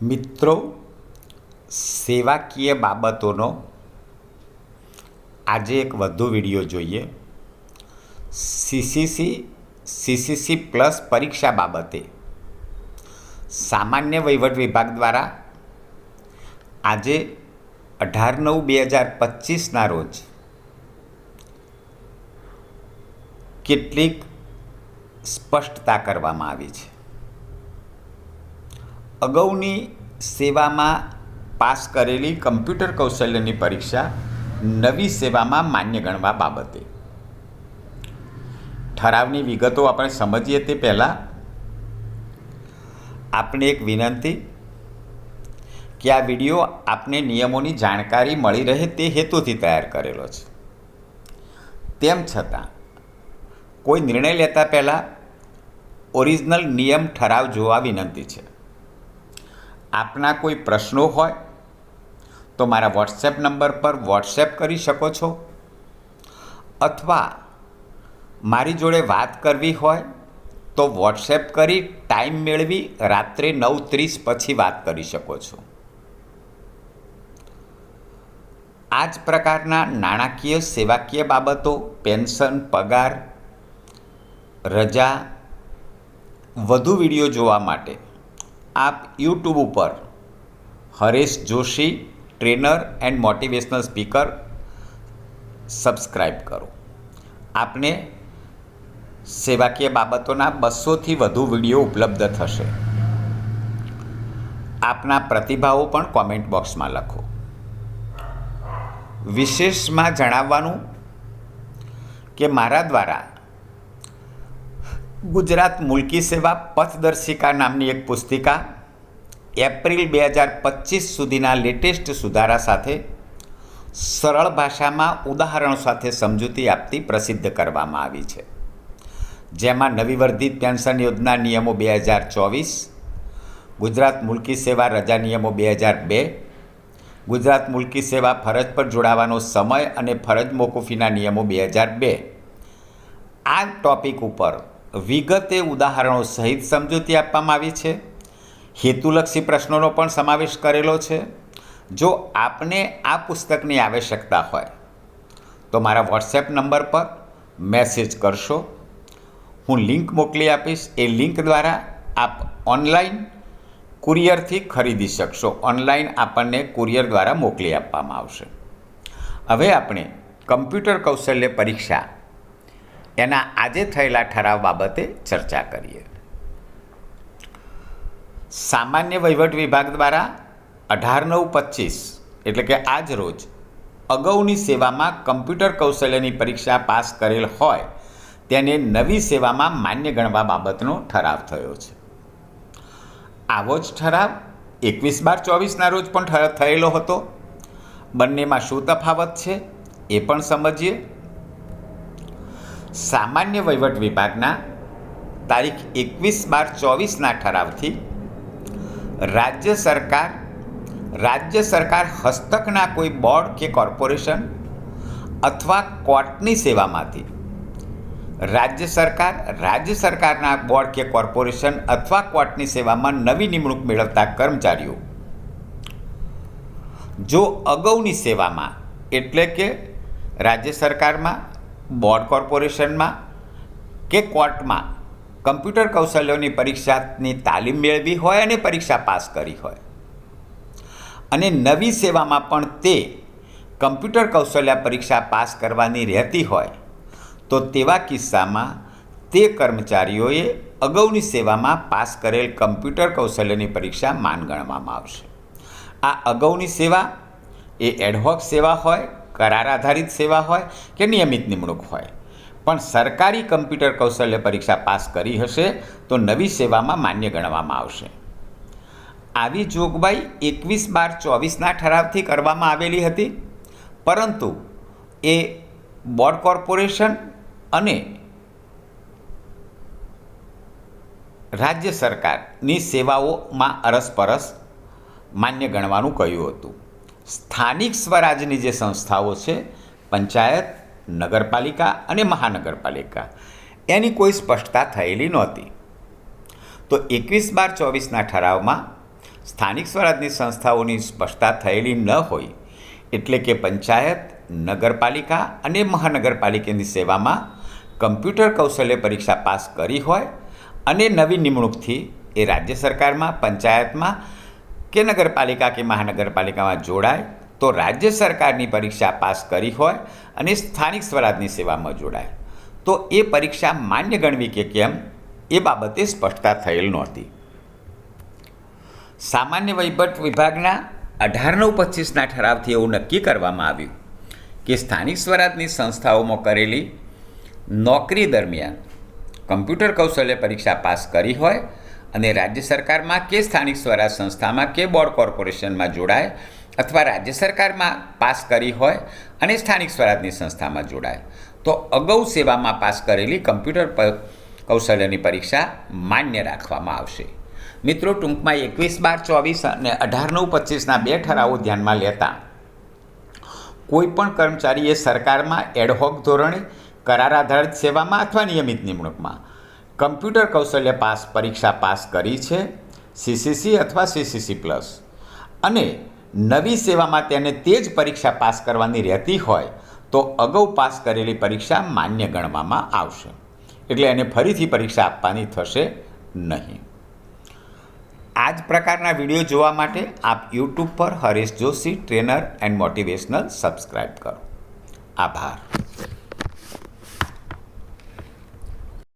મિત્રો, સેવાકીય બાબતોનો આજે એક વધુ વીડિયો જોઈએ. સીસીસી સીસીસી પ્લસ પરીક્ષા બાબતે. સામાન્ય વહીવટ વિભાગ દ્વારા આજે અઢાર નવ બે હજાર પચીસના રોજ કેટલીક સ્પષ્ટતા કરવામાં આવી છે. અગાઉની સેવામાં પાસ કરેલી કમ્પ્યુટર કૌશલ્યની પરીક્ષા નવી સેવામાં માન્ય ગણવા બાબતે. ઠરાવની વિગતો આપણે સમજીએ તે પહેલાં આપને એક વિનંતી કે આ વીડિયો આપને નિયમોની જાણકારી મળી રહે તે હેતુથી તૈયાર કરેલો છે. તેમ છતાં, કોઈ નિર્ણય લેતા પહેલાં ઓરિજિનલ નિયમ ઠરાવ જોવા વિનંતી છે. આપના કોઈ પ્રશ્નો હોય, તો મારા વોટ્સએપ નંબર પર વોટ્સએપ કરી શકો છો. અથવા મારી જોડે વાત કરવી હોય, તો વોટ્સએપ કરી ટાઈમ મેળવી રાત્રે નવ ત્રીસ પછી વાત કરી શકો છો. આ જ પ્રકારના નાણાકીય સેવાકીય બાબતો, પેન્શન, પગાર, રજા, વધુ વીડિયો જોવા માટે આપ યુટ્યુબ ઉપર Haresh Joshi trainer and motivational speaker subscribe કરો. આપને સેવાકીય બાબતોના બસોથી વધુ વીડિયો ઉપલબ્ધ થશે. આપના પ્રતિભાવો પણ કોમેન્ટ બોક્સમાં લખો. વિશેષમાં જણાવવાનું કે મારા દ્વારા ગુજરાત મુલકી સેવા પથદર્શિકા નામની એક પુસ્તિકા એપ્રિલ બે હજાર પચીસ સુધીના લેટેસ્ટ સુધારા સાથે સરળ ભાષામાં ઉદાહરણો સાથે સમજૂતી આપતી પ્રસિદ્ધ કરવામાં આવી છે. જેમાં નવી વર્ધિત પેન્શન યોજના નિયમો બે હજાર ચોવીસ, ગુજરાત મુલકી સેવા રજા નિયમો બે હજાર બે, ગુજરાત મુલકી સેવા ફરજ પર જોડાવાનો સમય અને ફરજ મોકૂફીના નિયમો બે હજાર બે. આ ટોપિક ઉપર વિગતે ઉદાહરણો સહિત સમજૂતી આપવામાં આવી છે. હેતુલક્ષી પ્રશ્નોનો પણ સમાવેશ કરેલો છે. જો આપને આ પુસ્તકની આવશ્યકતા હોય, તો મારા વોટ્સએપ નંબર પર મેસેજ કરશો. હું લિંક મોકલી આપીશ. એ લિંક દ્વારા આપ ઓનલાઈન કુરિયરથી ખરીદી શકશો. ઓનલાઈન આપણને કુરિયર દ્વારા મોકલી આપવામાં આવશે. હવે આપણે કમ્પ્યુટર કૌશલ્ય પરીક્ષા એના આજે થયેલા ઠરાવ બાબતે ચર્ચા કરીએ. સામાન્ય વહીવટ વિભાગ દ્વારા અઢાર નવ પચીસ, એટલે કે આજ રોજ, અગાઉની સેવામાં કમ્પ્યુટર કૌશલ્યની પરીક્ષા પાસ કરેલ હોય, તેને નવી સેવામાં માન્ય ગણવા બાબતનો ઠરાવ થયો છે. આવો જ ઠરાવ એકવીસ બાર ચોવીસના રોજ પણ થયેલો હતો. બંનેમાં શું તફાવત છે એ પણ સમજીએ. સામાન્ય વહીવટ વિભાગના તારીખ એકવીસ બાર ચોવીસના ઠરાવથી રાજ્ય સરકાર રાજ્ય સરકાર હસ્તકના કોઈ બોર્ડ કે કોર્પોરેશન અથવા કોર્ટની સેવામાંથી રાજ્ય સરકાર, રાજ્ય સરકારના બોર્ડ કે કોર્પોરેશન અથવા કોર્ટની સેવામાં નવી નિમણૂક મેળવતા કર્મચારીઓ. જો અગાઉની સેવામાં, એટલે કે રાજ્ય સરકારમાં બોર્ડ કોર્પોરેશનમાં કે કોર્ટમાં કમ્પ્યુટર કૌશલ્યોની પરીક્ષાની તાલીમ મેળવી હોય અને પરીક્ષા પાસ કરી હોય. અને નવી સેવામાં પણ તે કમ્પ્યુટર કૌશલ્ય પરીક્ષા પાસ કરવાની રહેતી હોય, તો તેવા કિસ્સામાં તે કર્મચારીઓએ અગાઉની સેવામાં પાસ કરેલ કમ્પ્યુટર કૌશલ્યની પરીક્ષા માન ગણવામાં આવશે. આ અગાઉની સેવા એ એડહોક સેવા હોય કરાર આધારિત સેવા હોય કે નિયમિત નિમણૂક હોય? પણ સરકારી કમ્પ્યુટર કૌશલ્ય પરીક્ષા પાસ કરી હશે તો નવી સેવામાં માન્ય ગણવામાં આવશે. આવી જોગવાઈ એકવીસ બાર ચોવીસના ઠરાવથી કરવામાં આવેલી હતી. પરંતુ એ બોર્ડ કોર્પોરેશન અને રાજ્ય સરકારની સેવાઓમાં અરસપરસ માન્ય ગણવાનું કહ્યું હતું. સ્થાનિક સ્વરાજની જે સંસ્થાઓ છે, પંચાયત, નગરપાલિકા અને મહાનગરપાલિકા, એની કોઈ સ્પષ્ટતા થયેલી નહોતી. તો એકવીસ બાર ચોવીસના ઠરાવમાં સ્થાનિક સ્વરાજની સંસ્થાઓની સ્પષ્ટતા થયેલી ન હોય, એટલે કે પંચાયત, નગરપાલિકા અને મહાનગરપાલિકાની સેવામાં કમ્પ્યુટર કૌશલ્ય પરીક્ષા પાસ કરી હોય અને નવી નિમણૂકથી એ રાજ્ય સરકારમાં, પંચાયતમાં કે નગરપાલિકા કે મહાનગરપાલિકામાં જોડાય, તો રાજ્ય સરકારની પરીક્ષા પાસ કરી હોય અને સ્થાનિક સ્વરાજની સેવામાં જોડાય. તો એ પરીક્ષા માન્ય ગણવી કે કેમ? એ બાબતે સ્પષ્ટતા થયેલ નહોતી. સામાન્ય વહીવટ વિભાગના અઢાર નવ પચીસના ઠરાવથી એવું નક્કી કરવામાં આવ્યું કે સ્થાનિક સ્વરાજની સંસ્થાઓમાં કરેલી નોકરી દરમિયાન કમ્પ્યુટર કૌશલ્ય પરીક્ષા પાસ કરી હોય અને રાજ્ય સરકારમાં કે સ્થાનિક સ્વરાજ સંસ્થામાં કે બોર્ડ કોર્પોરેશનમાં જોડાય અથવા રાજ્ય સરકારમાં પાસ કરી હોય અને સ્થાનિક સ્વરાજની સંસ્થામાં જોડાય. તો અગાઉ સેવામાં પાસ કરેલી કમ્પ્યુટર કૌશલ્યની પરીક્ષા માન્ય રાખવામાં આવશે. મિત્રો, ટૂંકમાં એકવીસ બાર ચોવીસ અને અઢાર નવ પચીસના બે ઠરાવો ધ્યાનમાં લેતા. કોઈપણ કર્મચારીએ સરકારમાં એડહોક ધોરણે કરાર આધારિત સેવામાં અથવા નિયમિત નિમણૂકમાં કમ્પ્યુટર કૌશલ્ય પાસ પરીક્ષા પાસ કરી છે સીસીસી અથવા સીસીસી પ્લસ અને નવી સેવામાં તેને તે જ પરીક્ષા પાસ કરવાની રહેતી હોય તો અગાઉ પાસ કરેલી પરીક્ષા માન્ય ગણવામાં આવશે. એટલે એને ફરીથી પરીક્ષા આપવાની થશે નહીં. આ જ પ્રકારના વીડિયો જોવા માટે આપ યુટ્યુબ પર Haresh Joshi trainer and motivational subscribe કરો. આભાર.